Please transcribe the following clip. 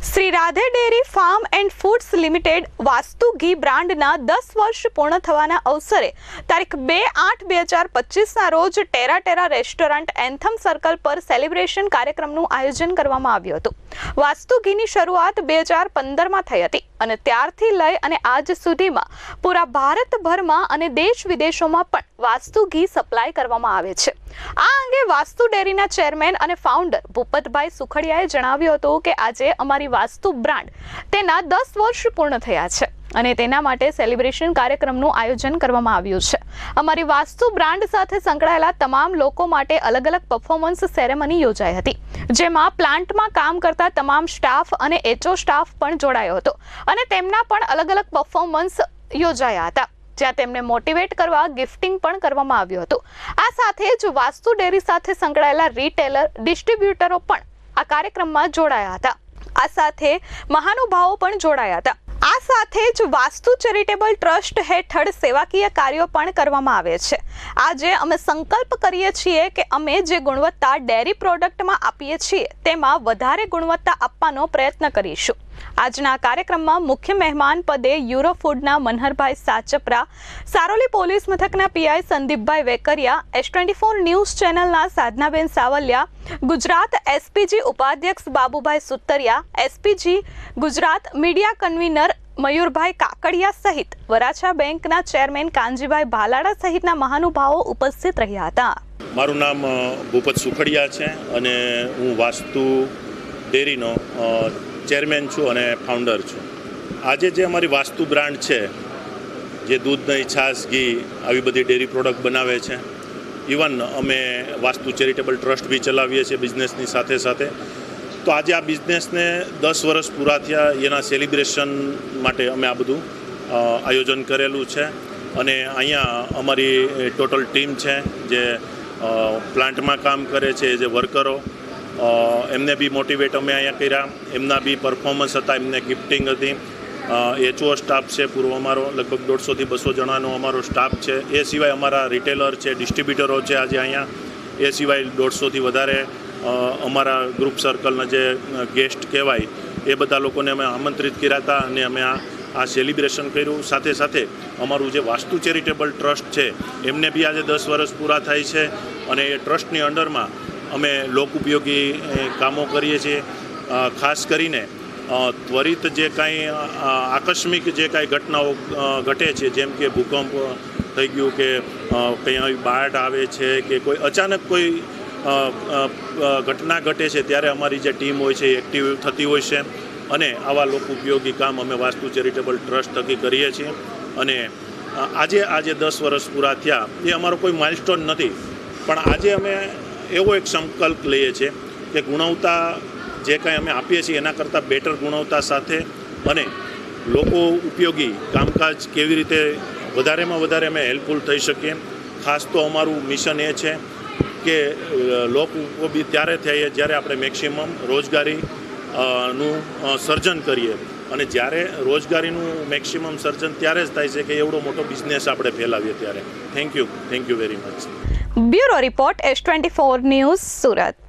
Shri Radhe dairy farm and foods limited Vastu ghee બ્રાન્ડના દસ વર્ષ પૂર્ણ થવાના અવસરે તારીખ બે આઠ બે હજાર પચીસના રોજ Terra Terra restaurant Anthem circle પર સેલિબ્રેશન કાર્યક્રમનું આયોજન કરવામાં આવ્યું હતું. વાસ્તુ ઘીની શરૂઆત બે હજાર પંદરમાં થઈ હતી અને ત્યારથી લઈ અને આજ સુધીમાં પૂરા ભારતભરમાં અને દેશ વિદેશોમાં પણ વાસ્તુ ઘી સપ્લાય કરવામાં આવે છે. આ અંગે વાસ્તુ ડેરીના ચેરમેન અને ફાઉન્ડર ભૂપતભાઈ સુખડિયાએ જણાવ્યું હતું કે આજે અમારી વાસ્તુ બ્રાન્ડ તેના દસ વર્ષ પૂર્ણ થયા છે. અને તેના માટે સેલિબ્રેશન કાર્યક્રમનું આયોજન કરવામાં આવ્યું છે. અમારી વાસ્તુ બ્રાન્ડ સાથે સંકળાયેલા તમામ લોકો માટે અલગ અલગ પરફોર્મન્સ સેરેમની યોજાઈ હતી, જેમાં પ્લાન્ટમાં કામ કરતા તમામ સ્ટાફ અને એચઓ સ્ટાફ પણ જોડાયો હતો અને તેમના પણ અલગ અલગ પરફોર્મન્સ યોજાયા હતા, જ્યાં તેમને મોટિવેટ કરવા ગિફ્ટિંગ પણ કરવામાં આવ્યું હતું. આ સાથે જ વાસ્તુ ડેરી સાથે સંકળાયેલા રિટેલર ડિસ્ટ્રીબ્યુટરો પણ આ કાર્યક્રમમાં જોડાયા હતા. આ સાથે મહાનુભાવો પણ જોડાયા હતા. આ સાથે જ વાસ્તુ ચેરિટેબલ ટ્રસ્ટ હેઠળ સેવાકીય કાર્યો પણ કરવામાં આવે છે. આજે અમે સંકલ્પ કરીએ છીએ કે અમે જે ગુણવત્તા ડેરી પ્રોડક્ટમાં આપીએ છીએ, તેમાં વધારે ગુણવત્તા આપવાનો પ્રયત્ન કરીશું. આજના કાર્યક્રમમાં મુખ્ય મહેમાન પદે યુરો ફૂડના મનહરભાઈ સાચપરા, સારોલી પોલીસ મથકના PI Sandipbhai Vekariya S twenty four news ચેનલના સાધનાબેન સાવલિયા, ગુજરાત એસપીજી ઉપાધ્યક્ષ Babubhai Sutariya SPG Gujarat media convener Mayurbhai Kakadiya સહિત વરાછા બેંકના ચેરમેન કાનજીભાઈ ભાલાડા સહિતના મહાનુભાવો ઉપસ્થિત રહ્યા હતા. મારું નામ ભૂપત સુખડિયા છે અને હું વાસ્તુ ડેરીનો ચેરમેન છું અને ફાઉન્ડર છું. આજે જે અમારી વાસ્તુ બ્રાન્ડ છે, જે દૂધ, દહીં, છાશ, ઘી, આવી બધી ડેરી પ્રોડક્ટ બનાવે છે, ઇવન અમે વાસ્તુ ચેરિટેબલ ટ્રસ્ટ બી ચલાવીએ છીએ બિઝનેસની સાથે સાથે. તો આજે આ બિઝનેસને દસ વર્ષ પૂરા થયા, એના સેલિબ્રેશન માટે અમે આ બધું આયોજન કરેલું છે. અને અહીંયા અમારી ટોટલ ટીમ છે, જે પ્લાન્ટમાં કામ કરે છે, જે વર્કરો એમને બી મોટિવેટ અમે અહીંયા કર્યા. એમના બી પરફોર્મન્સ હતા, એમને ગિફ્ટિંગ હતી. એચઓ સ્ટાફ છે પૂરો અમારો, લગભગ દોઢસોથી બસો જણાનો અમારો સ્ટાફ છે. એ સિવાય અમારા રિટેલર છે ડિસ્ટ્રીબ્યુટરો છે આજે અહીંયા. એ સિવાય દોઢસોથી વધારે અમારા ગ્રુપ સર્કલના જે ગેસ્ટ કહેવાય, એ બધા લોકોને અમે આમંત્રિત કર્યા હતા અને અમે આ આ સેલિબ્રેશન કર્યું. સાથે સાથે અમારું જે વાસ્તુ ચેરિટેબલ ટ્રસ્ટ છે, એમને બી આજે દસ વર્ષ પૂરા થાય છે અને એ ટ્રસ્ટની અંડરમાં અમે લોક ઉપયોગી કામો કરીએ છીએ. ખાસ કરીને ત્વરિત જે કાંઈ આકસ્મિક જે કાંઈ ઘટનાઓ ઘટે છે, જેમ કે ભૂકંપ થઈ ગયું કે કંઈ આવી બાઢ આવે છે કે કોઈ અચાનક કોઈ ઘટના ઘટે છે, ત્યારે અમારી જે ટીમ હોય છે એ એક્ટિવ થતી હોય છે. અને આવા લોક ઉપયોગી કામ અમે વાસ્તુ ચેરિટેબલ ટ્રસ્ટ થકી કરીએ છીએ. અને આજે આજે દસ વર્ષ પૂરા થયા, એ અમારો કોઈ માઇલસ્ટોન નથી. પણ આજે અમે એવો એક સંકલ્પ લઈએ છીએ કે ગુણવત્તા જે કાંઈ અમે આપીએ છીએ એના કરતાં બેટર ગુણવત્તા સાથે અને લોકો ઉપયોગી કામકાજ કેવી રીતે વધારેમાં વધારે અમે હેલ્પફુલ થઈ શકીએ. ખાસ તો અમારું મિશન એ છે કે લોક ઉપયોગી ત્યારે થઈએ જ્યારે આપણે મેક્સિમમ રોજગારી નું સર્જન કરીએ. અને જ્યારે રોજગારીનું મેક્સિમમ સર્જન ત્યારે જ થાય છે કે એવડો મોટો બિઝનેસ આપણે ફેલાવીએ ત્યારે. Thank you thank you very much bureau report S twenty four news Surat.